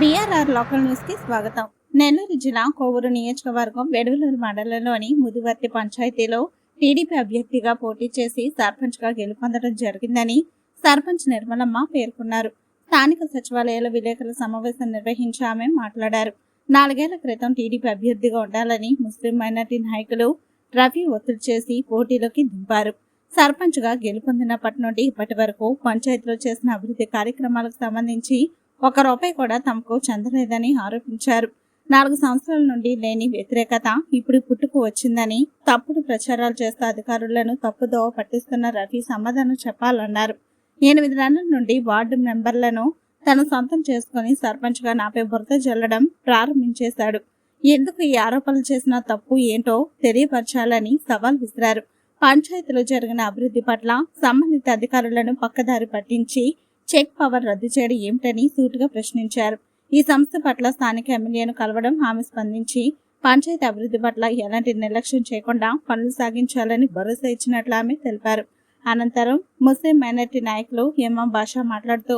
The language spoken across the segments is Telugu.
బీఆర్ఆర్ లోకల్ న్యూస్కి స్వాగతం. నెల్లూరు జిల్లా కోవూరు నియోజకవర్గం వెడవలూరు మండలంలోని ముదివర్తి పంచాయతీలో టీడీపీ అభ్యర్థిగా పోటీ చేసి సర్పంచ్గా గెలుపొందడం జరిగిందని సర్పంచ్ నిర్మలమ్మ పేర్కొన్నారు. స్థానిక సచివాలయాల విలేకరుల సమావేశం నిర్వహించి ఆమె మాట్లాడారు. నాలుగేళ్ళ క్రితం టీడీపీ అభ్యర్థిగా ఉండాలని ముస్లిం మైనార్టీ నాయకులు రవి ఒత్తిడి చేసి పోటీలోకి దింపారు. సర్పంచ్గా గెలుపొందినప్పటి నుండి ఇప్పటి వరకు పంచాయతీలో చేసిన అభివృద్ధి కార్యక్రమాలకు సంబంధించి ఒక రూపాయి కూడా తమకు చెందలేదని ఆరోపించారు. నాలుగు సంవత్సరాల నుండి లేని వ్యతిరేకత ఇప్పుడు పుట్టుకు వచ్చిందని తప్పుడు ప్రచారాలు చేస్తూ అధికారులను తప్పుదోవ పట్టిస్తున్న రవి సమాధానం చెప్పాలన్నారు. ఎనిమిది నెలల నుండి వార్డు మెంబర్లను తన సొంతం చేసుకుని సర్పంచ్గా నాపై బురద జల్లడం ప్రారంభించేశాడు. ఎందుకు ఈ ఆరోపణలు చేసిన తప్పు ఏంటో తెలియపరచాలని సవాల్ విసిరారు. పంచాయతీలో జరిగిన అభివృద్ధి పట్ల సంబంధిత అధికారులను పక్కదారి పట్టించి చెక్ పవర్ రద్దు చేయడం ఏమిటని సూటుగా ప్రశ్నించారు. ఈ సంస్థ పట్ల స్థానిక ఎమ్మెల్యేను కలవడం ఆమె స్పందించి పంచాయతీ అభివృద్ధి పట్ల ఎలాంటి నిర్లక్ష్యం చేయకుండా పనులు సాగించాలని భరోసా ఇచ్చినట్లు ఆమె తెలిపారు. అనంతరం ముస్లిం మైనార్టీ నాయకులు ఎమ్ఎం బాషా మాట్లాడుతూ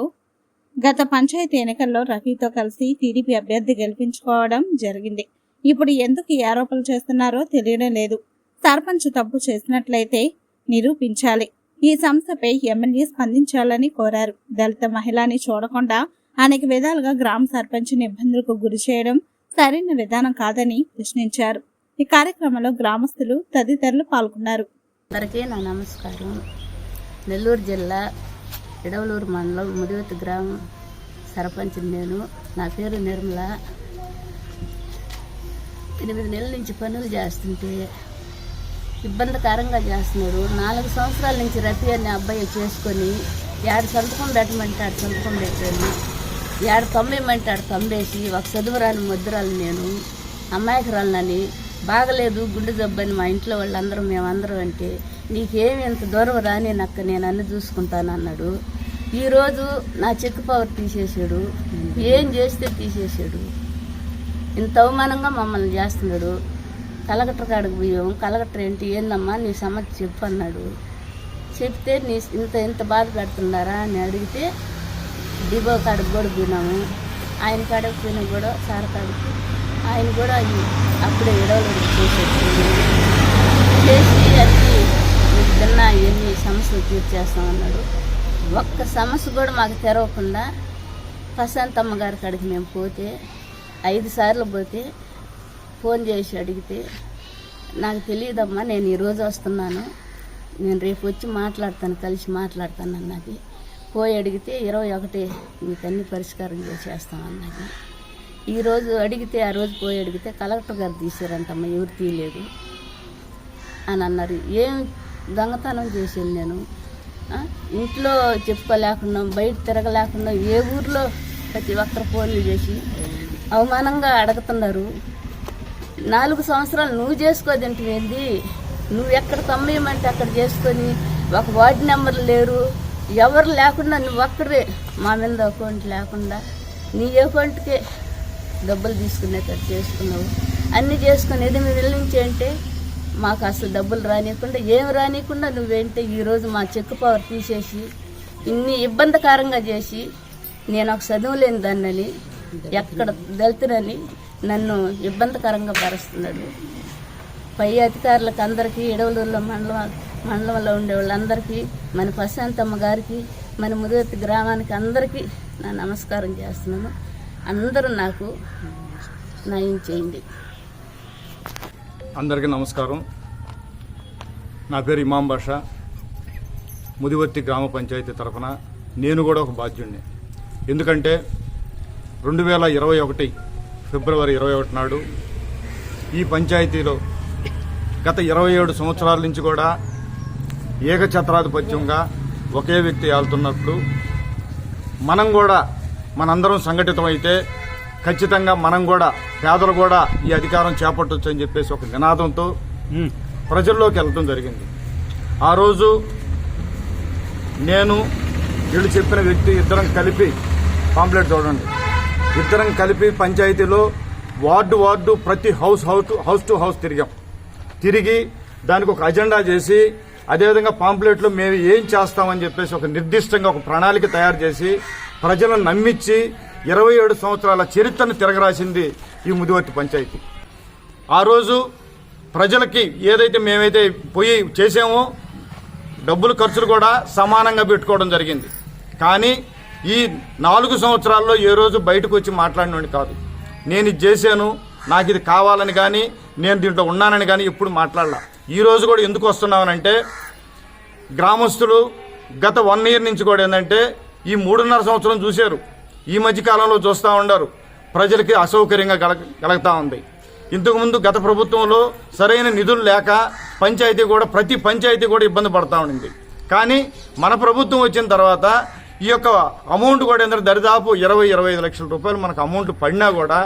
గత పంచాయతీ ఎన్నికల్లో రఫీతో కలిసి టీడీపీ అభ్యర్థి గెలిపించుకోవడం జరిగింది. ఇప్పుడు ఎందుకు ఈ ఆరోపణలు చేస్తున్నారో తెలియడం లేదు. సర్పంచ్ తప్పు చేసినట్లయితే నిరూపించాలి. ఈ సంస్థపై ఎమ్మెల్యే స్పందించాలని కోరారు. దళిత మహిళని చూడకుండా అనేక విధాలుగా గ్రామ సర్పంచ్ని ఇబ్బందులకు గురి చేయడం సరైన విధానం కాదని ప్రశ్నించారు. ఈ కార్యక్రమంలో గ్రామస్తులు తదితరులు పాల్గొన్నారు. అందరికీ నా నమస్కారం. నెల్లూరు జిల్లా ఇడవలూరు మండలం ముదివెత్తి గ్రామం సర్పంచ్ నేను. నా పేరు నిర్మల. ఎనిమిది నెలల నుంచి పనులు చేస్తుంటే ఇబ్బందికరంగా చేస్తున్నాడు. నాలుగు సంవత్సరాల నుంచి రఫీ అనే అబ్బాయి చేసుకొని ఏడు సంతకం పెట్టమంటే ఆడు సంతకం పెట్టాను ఏడు తొంభేయమంటే ఆడు తొంభేసి ఒక చదువురాని ముద్రాలు నేను అమాయకురాలనని బాగలేదు గుండె జబ్బని మా ఇంట్లో వాళ్ళందరూ మేమందరం అంటే నీకేమి ఇంత దూరం రాని నక్క నేను అన్ని చూసుకుంటాను అన్నాడు. ఈరోజు నా చెక్ పవర్ తీసేసాడు ఏం చేస్తే తీసేసాడు ఇంత అవమానంగా మమ్మల్ని చేస్తున్నాడు. కలెక్టర్ కాడికి పోయాం కలెక్టర్ ఏంటి? ఏందమ్మా నీ సమస్య? చెప్పు అన్నాడు. చెప్తే నీ ఇంత ఇంత బాధ పెడుతున్నారా అని అడిగితే డిబో కాడికి కూడా పోయినాము. ఆయన కాడికి పోయినా కూడా సార్ కాడికి. ఆయన కూడా అది అప్పుడే విడవలు చేసేసి చేసి అది మీకు ఎన్ని సమస్యలు తీర్చేస్తామన్నాడు ఒక్క సమస్య కూడా మాకు తెరవకుండా ప్రశాంతమ్మ గారి కాడికి మేము పోతే ఐదు సార్లు పోతే ఫోన్ చేసి అడిగితే నాకు తెలియదమ్మా నేను ఈరోజు వస్తున్నాను. నేను రేపు వచ్చి మాట్లాడతాను కలిసి మాట్లాడతాను అన్నది. పోయి అడిగితే ఇరవై ఒకటి మీకు అన్ని పరిష్కారం చేసేస్తాం అన్నది. ఈరోజు అడిగితే ఆ రోజు పోయి అడిగితే కలెక్టర్ గారు తీసారంటమ్మా ఎవరు తీయలేదు అని అన్నారు. ఏం దొంగతనం చేశాను నేను? ఇంట్లో చెప్పుకోలేకుండా బయట తిరగలేకుండా ఏ ఊర్లో ప్రతి ఒక్కరు ఫోన్లు చేసి అవమానంగా అడుగుతున్నారు. నాలుగు సంవత్సరాలు నువ్వు చేసుకోదంటేంది నువ్వు ఎక్కడ తమ్మేయమంటే అక్కడ చేసుకొని ఒక వార్డు నెంబర్ లేరు. ఎవరు లేకుండా నువ్వు ఒక్కడే మా మీద అకౌంట్ లేకుండా నీ అకౌంట్కే డబ్బులు తీసుకునేటట్టు చేసుకున్నావు. అన్నీ చేసుకుని మీ నెలల నుంచి అంటే మాకు అసలు డబ్బులు రానియకుండా ఏం రానియకుండా నువ్వేంటే? ఈరోజు మా చెక్ పవర్ తీసేసి ఇన్ని ఇబ్బందికరంగా చేసి నేను ఒక చదువులేని దాన్నని ఎక్కడ దళితునని నన్ను ఇబ్బందికరంగా పరుస్తున్నాడు. పై అధికారులకు అందరికీ ఇడవలూరులో మండలం మండలంలో ఉండే వాళ్ళందరికీ మన ప్రశాంతమ్మ గారికి మన ముదిరెత్తి గ్రామానికి అందరికీ నా నమస్కారం చేస్తున్నాను. అందరూ నాకు నయం చేయండి. అందరికీ నమస్కారం. నా పేరు ఇమాం బాషా ముదివర్తి గ్రామ పంచాయతీ తరఫున నేను కూడా ఒక బాధ్యుణ్ణి. ఎందుకంటే రెండు వేల ఇరవై ఒకటి ఫిబ్రవరి ఇరవై ఒకటి నాడు ఈ పంచాయతీలో గత ఇరవై ఏడు సంవత్సరాల నుంచి కూడా ఏకఛత్రాధిపత్యంగా ఒకే వ్యక్తి ఆలుతున్నప్పుడు మనం కూడా మనందరం సంఘటితమైతే ఖచ్చితంగా మనం కూడా పేదలు కూడా ఈ అధికారం చేపట్టొచ్చు అని చెప్పేసి ఒక నినాదంతో ప్రజల్లోకి వెళ్ళడం జరిగింది. ఆ రోజు నేను వీళ్ళు చెప్పిన వ్యక్తి ఇద్దరం కలిపి పాంప్లెట్ చూడండి. ఇద్దరం కలిపి పంచాయతీలో వార్డు వార్డు ప్రతి house house house to house తిరిగాం. తిరిగి దానికి ఒక అజెండా చేసి అదేవిధంగా పాంప్లెట్లో మేము ఏం చేస్తామని చెప్పేసి ఒక నిర్దిష్టంగా ఒక ప్రణాళిక తయారు చేసి ప్రజలను నమ్మించి ఇరవై ఏడు సంవత్సరాల చరిత్రను తిరగరాసింది ఈ ముదివర్తి పంచాయతీ. ఆ రోజు ప్రజలకి ఏదైతే మేమైతే పోయి చేసామో డబ్బులు ఖర్చులు కూడా సమానంగా పెట్టుకోవడం జరిగింది. కానీ ఈ నాలుగు సంవత్సరాల్లో ఏ రోజు బయటకు వచ్చి మాట్లాడినోడి కాదు. నేను ఇది చేశాను నాకు ఇది కావాలని కానీ నేను దీంట్లో ఉన్నానని కానీ ఇప్పుడు మాట్లాడలా. ఈ రోజు కూడా ఎందుకు వస్తున్నామనంటే గ్రామస్తులు గత వన్ ఇయర్ నుంచి కూడా ఏంటంటే ఈ మూడున్నర సంవత్సరం చూశారు. ఈ మధ్యకాలంలో చూస్తూ ఉండారు. ప్రజలకి అసౌకర్యంగా గల కలుగుతూ ఉంది. ఇంతకుముందు గత ప్రభుత్వంలో సరైన నిధులు లేక పంచాయతీ కూడా ప్రతి పంచాయతీ కూడా ఇబ్బంది పడతా ఉండింది. కానీ మన ప్రభుత్వం వచ్చిన తర్వాత ఈ యొక్క అమౌంట్ కూడా ఏంటంటే దరిదాపు ఇరవై ఇరవై ఐదు లక్షల రూపాయలు మనకు అమౌంట్ పడినా కూడా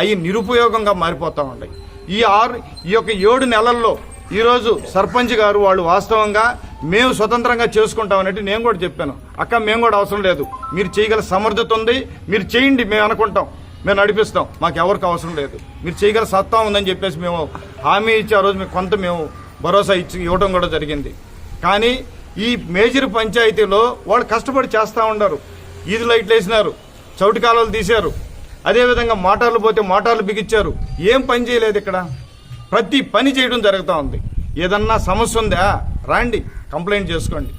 అవి నిరుపయోగంగా మారిపోతూ ఉన్నాయి ఈ ఆరు ఈ యొక్క ఏడు నెలల్లో ఈరోజు సర్పంచ్ గారు వాళ్ళు వాస్తవంగా మేము స్వతంత్రంగా చేసుకుంటామనేది నేను కూడా చెప్పాను. అక్క మేము కూడా అవసరం లేదు. మీరు చేయగల సమర్థత ఉంది. మీరు చేయండి మేము అనుకుంటాం. మేము నడిపిస్తాం. మాకు ఎవరికి అవసరం లేదు. మీరు చేయగల సత్తా ఉందని చెప్పేసి మేము హామీ ఇచ్చి ఆ రోజు మేము కొంత మేము భరోసా ఇచ్చి ఇవ్వడం కూడా జరిగింది. కానీ ఈ మేజర్ పంచాయతీలో వాళ్ళు కష్టపడి చేస్తూ ఉన్నారు ఈది లైట్లు వేసినారు చౌటి కాలువలు తీశారు. అదేవిధంగా మోటార్లు పోతే మోటార్లు బిగించారు. ఏం పని చేయలేదు ఇక్కడ? ప్రతి పని చేయడం జరుగుతూ ఉంది. ఏదన్నా సమస్య ఉందా? రాండి కంప్లైంట్ చేసుకోండి.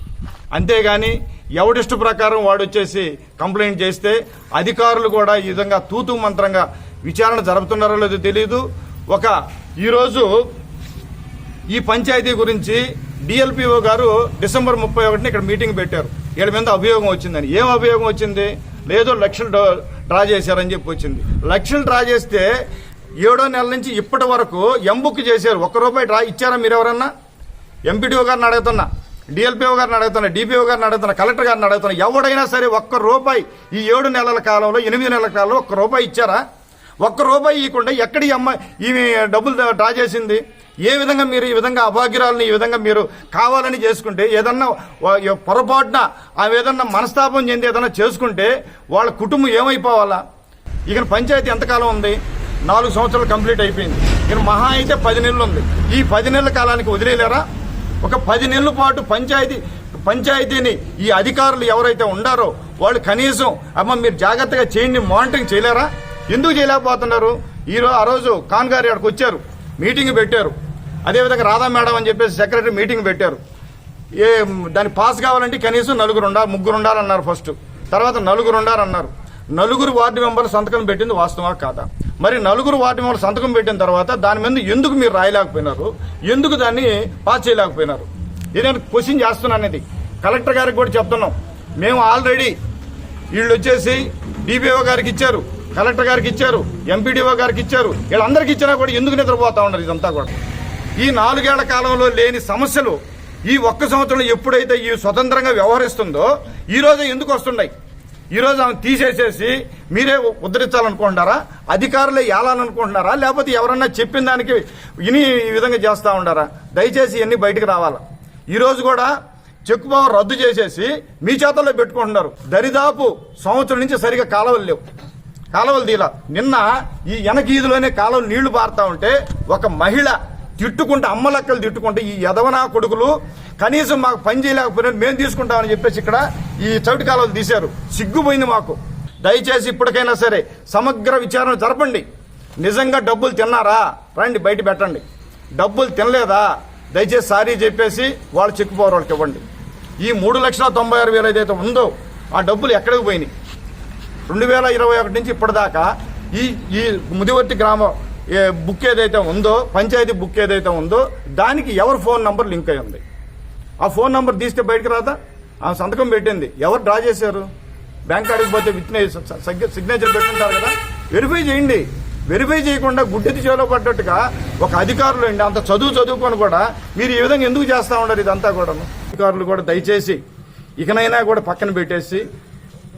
అంతేగాని ఎవడిష్ట ప్రకారం వాడు వచ్చేసి కంప్లైంట్ చేస్తే అధికారులు కూడా ఈ విధంగా తూతూ మంత్రంగా విచారణ జరుపుతున్నారో లేదో తెలియదు ఒక ఈరోజు ఈ పంచాయతీ గురించి డిఎల్పిఓ గారు డిసెంబర్ ముప్పై ఒకటిని ఇక్కడ మీటింగ్ పెట్టారు. వీళ్ళ మీద అభియోగం వచ్చిందని. ఏం అభియోగం వచ్చింది? లేదో లక్షలు డ్రా- డ్రా చేశారని చెప్పి వచ్చింది. లక్షలు డ్రా చేస్తే ఏడో నెల నుంచి ఇప్పటి వరకు ఎంబుక్ చేశారు. ఒక్క రూపాయి డ్రా ఇచ్చారా మీరు ఎవరన్నా? ఎంపీడీఓ గారిని అడుగుతున్నా డిఎల్పిఓ గారిని అడుగుతున్నా డిపిఓ గారిని అడుగుతున్నా కలెక్టర్ గారిని అడుగుతున్నా ఎవడైనా సరే ఒక్క రూపాయి ఈ ఏడు నెలల కాలంలో ఎనిమిది నెలల కాలంలో ఒక్క రూపాయి ఇచ్చారా? ఒక్క రూపాయి ఇవ్వకుండా ఎక్కడ ఈ అమ్మాయి ఈమె డబ్బులు డ్రా చేసింది? ఏ విధంగా మీరు ఈ విధంగా అభాగ్యురాలని ఈ విధంగా మీరు కావాలని చేసుకుంటే ఏదన్నా పొరపాటున ఆమె ఏదన్నా మనస్తాపం చెంది ఏదన్నా చేసుకుంటే వాళ్ళ కుటుంబం ఏమైపోవాలా? ఇక పంచాయతీ ఎంతకాలం ఉంది? నాలుగు సంవత్సరాలు కంప్లీట్ అయిపోయింది. ఇక మహా అయితే పది నెలలు ఉంది. ఈ పది నెలల కాలానికి వదిలేలేరా ఒక పది నెలల పాటు పంచాయతీ పంచాయతీని ఈ అధికారులు ఎవరైతే ఉండారో వాళ్ళు కనీసం అమ్మ మీరు జాగ్రత్తగా చేయండి మానిటరింగ్ చేయలేరా? ఎందుకు చేయలేకపోతున్నారు? ఈ రోజు ఆ రోజు ఖాన్ గారు ఇక్కడికి వచ్చారు. మీటింగ్ పెట్టారు. అదేవిధంగా రాధా మేడం అని చెప్పేసి సెక్రటరీ మీటింగ్ పెట్టారు. ఏ దాన్ని పాస్ కావాలంటే కనీసం నలుగురు ఉండాలి ముగ్గురు ఉండాలన్నారు ఫస్ట్. తర్వాత నలుగురు ఉండాలన్నారు నలుగురు వార్డు మెంబర్లు సంతకం పెట్టింది వాస్తవా కాదా? మరి నలుగురు వార్డు మెంబర్లు సంతకం పెట్టిన తర్వాత దాని మీద ఎందుకు మీరు రాయలేకపోయినారు? ఎందుకు దాన్ని పాస్ చేయలేకపోయినారు? ఇది నేను క్వశ్చన్ చేస్తున్నాను ఇది కలెక్టర్ గారికి కూడా చెప్తున్నాం. మేము ఆల్రెడీ వీళ్ళు వచ్చేసి డిపిఓ గారికి ఇచ్చారు. కలెక్టర్ గారికి ఇచ్చారు ఎంపీడీఓ గారికి ఇచ్చారు వీళ్ళందరికీ ఇచ్చినా కూడా ఎందుకు నిద్రపోతా ఉన్నారు ఇదంతా కూడా? ఈ నాలుగేళ్ళ కాలంలో లేని సమస్యలు ఈ ఒక్క సంవత్సరంలో ఎప్పుడైతే ఈ స్వతంత్రంగా వ్యవహరిస్తుందో ఈ రోజే ఎందుకు వస్తున్నాయి? ఈ రోజు ఆమె తీసేసేసి మీరే ఉద్ధరించాలనుకుంటున్నారా? అధికారులే ఏలాలనుకుంటున్నారా? లేకపోతే ఎవరన్నా చెప్పిన దానికి విని ఈ విధంగా చేస్తూ ఉండారా? దయచేసి ఇవన్నీ బయటకు రావాలా? ఈరోజు కూడా చెక్ పవర్ రద్దు చేసేసి మీ చేతల్లో పెట్టుకుంటున్నారు. దరిదాపు సంవత్సరం నుంచి సరిగా కాలవలు లేవు. కాలువలు తీలా నిన్న ఈ వెనకీదిలోనే కాలువలు నీళ్ళు పారుతా ఉంటే ఒక మహిళ తిట్టుకుంటే అమ్మలక్కలు తిట్టుకుంటే ఈ యదవనా కొడుకులు కనీసం మాకు పని చేయలేకపోయినా మేము తీసుకుంటామని చెప్పేసి ఇక్కడ ఈ చవిటి కాలువలు తీశారు. సిగ్గుపోయింది మాకు. దయచేసి ఇప్పటికైనా సరే సమగ్ర విచారణ జరపండి. నిజంగా డబ్బులు తిన్నారా? రండి బయట పెట్టండి. డబ్బులు తినలేదా? దయచేసి సారీ చెప్పేసి వాళ్ళు చెక్కుపోరు వాళ్ళకి ఇవ్వండి. ఈ మూడు లక్షల తొంభై ఆరు వేలు ఏదైతే ఉందో ఆ డబ్బులు ఎక్కడికి పోయినాయి? రెండు వేల ఇరవై ఒకటి నుంచి ఇప్పటిదాకా ఈ ఈ ముదివర్తి గ్రామ ఏ బుక్ ఏదైతే ఉందో పంచాయతీ బుక్ ఏదైతే ఉందో దానికి ఎవరి ఫోన్ నంబర్ లింక్ అయి ఉంది? ఆ ఫోన్ నంబర్ తీస్తే బయటకు రాదా? ఆ సంతకం పెట్టింది. ఎవరు డ్రా చేశారు? బ్యాంక్ కాడికి పోతే సిగ్నేచర్ పెట్టుంటారు కదా? వెరిఫై చేయండి. వెరిఫై చేయకుండా గుడ్డెత్తి చేలో పడ్డట్టుగా ఒక అధికారులు అండి అంత చదువు చదువుకొని కూడా మీరు ఈ విధంగా ఎందుకు చేస్తా ఉన్నారు ఇదంతా కూడా అధికారులు కూడా దయచేసి ఇకనైనా కూడా పక్కన పెట్టేసి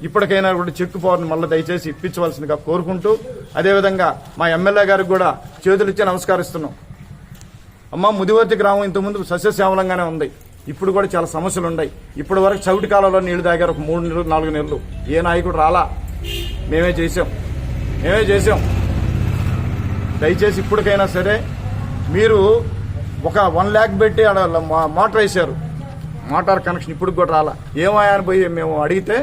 ఇప్పటికైనా కూడా చెక్కు పవర్ని మళ్ళీ దయచేసి ఇప్పించవలసిందిగా కోరుకుంటూ అదేవిధంగా మా ఎమ్మెల్యే గారికి కూడా చేతులిచ్చి నమస్కరిస్తున్నాం. అమ్మ ముదివర్తి గ్రామం ఇంతకుముందు సస్యశ్యామలంగానే ఉంది. ఇప్పుడు కూడా చాలా సమస్యలు ఉన్నాయి. ఇప్పటి వరకు చవిటి కాలంలో నీళ్ళు తాగారు ఒక మూడు నెలలు నాలుగు నెలలు. ఏ నాయకుడు రాలా? మేమే చేసాం మేమే చేసాం దయచేసి ఇప్పటికైనా సరే మీరు ఒక వన్ ల్యాక్ పెట్టి మోటార్ వేశారు. మోటార్ కనెక్షన్ ఇప్పుడు కూడా రాలా. ఏమాయని పోయి మేము అడిగితే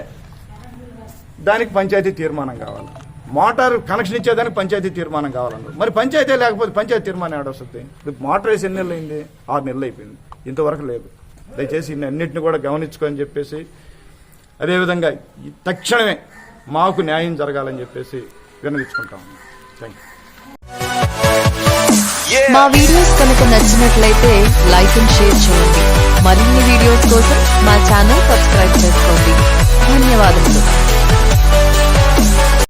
దానికి పంచాయతీ తీర్మానం కావాలి. మోటార్ కనెక్షన్ ఇచ్చేదానికి పంచాయతీ తీర్మానం కావాలన్నారు మరి పంచాయతీ లేకపోతే పంచాయతీ తీర్మానం ఏడొస్తుంది ఇప్పుడు మోటార్ వేసి ఎన్ని నెలలు అయింది? ఆరు నెలలు అయిపోయింది. ఇంతవరకు లేదు. దయచేసి ఇన్ని అన్నింటిని కూడా గమనించుకొని చెప్పేసి అదేవిధంగా తక్షణమే మాకు న్యాయం జరగాలని చెప్పేసి విన్నవించుకుంటాం. థ్యాంక్ యూ మా వీడియోస్ కనుక నచ్చినట్లయితే లైక్ అండ్ షేర్ చేయండి. మరిన్ని వీడియోస్ కోసం మా ఛానల్ సబ్స్క్రైబ్ చేసుకోండి. ధన్యవాదములు.